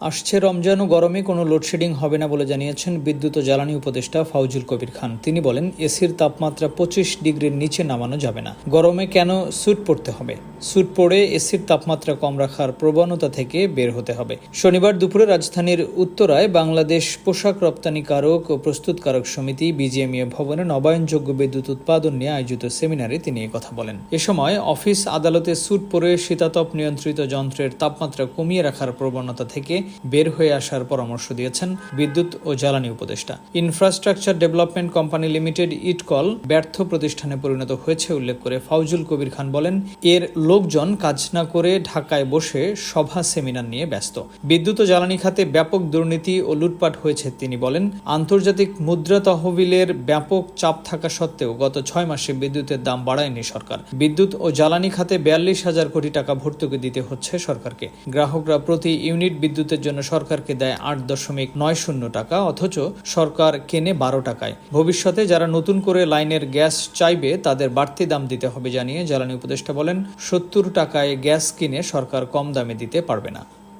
আসছে রমজান ও গরমে কোনো লোডশেডিং হবে না বলে জানিয়েছেন বিদ্যুৎ ও জ্বালানি উপদেষ্টা ফাউজুল কবির খান। তিনি বলেন, এসির তাপমাত্রা পঁচিশ ডিগ্রির নিচে নামানো যাবে না। গরমে কেন স্যুট পরতে হবে? স্যুট পরে এসির তাপমাত্রা কম রাখার প্রবণতা থেকে বের হতে হবে। শনিবার দুপুরে রাজধানীর উত্তরায় বাংলাদেশ পোশাক রপ্তানিকারক ও প্রস্তুতকারক সমিতি বিজিএমইএ ভবনে নবায়নযোগ্য বিদ্যুৎ উৎপাদন নিয়ে আয়োজিত সেমিনারে তিনি কথা বলেন। এ সময় অফিস আদালতে স্যুট পরে শীতাতপ নিয়ন্ত্রিত যন্ত্রের তাপমাত্রা কমিয়ে রাখার প্রবণতা থেকে বের হয়ে আসার পরামর্শ দিয়েছেন বিদ্যুৎ ও জ্বালানি উপদেষ্টা। ইনফ্রাস্ট্রাকচার ডেভেলপমেন্ট কোম্পানি লিমিটেড ইটকল ব্যর্থ প্রতিষ্ঠানে পরিণত হয়েছে উল্লেখ করে ফাউজুল কবির খান বলেন, এর লোকজন কাজ না করে ঢাকায় বসে সভা সেমিনার নিয়ে ব্যস্ত। বিদ্যুৎ ও জ্বালানি খাতে ব্যাপক দুর্নীতি ও লুটপাট হয়েছে, তিনি বলেন, আন্তর্জাতিক মুদ্রা তহবিলের ব্যাপক চাপ থাকা সত্ত্বেও গত ছয় মাসে বিদ্যুতের দাম বাড়ায়নি সরকার। বিদ্যুৎ ও জ্বালানি খাতে বিয়াল্লিশ হাজার কোটি টাকা ভর্তুকি দিতে হচ্ছে সরকারকে। গ্রাহকরা প্রতি ইউনিট বিদ্যুতের জন্য সরকারকে দেয় আট দশমিক নয় শূন্য টাকা, অথচ সরকার কেনে বারো টাকায়। ভবিষ্যতে যারা নতুন করে লাইনের গ্যাস চাইবে, তাদের বাড়তি দাম দিতে হবে জানিয়ে জ্বালানি উপদেষ্টা বলেন, সত্তর টাকায় গ্যাস কিনে সরকার কম দামে দিতে পারবে না।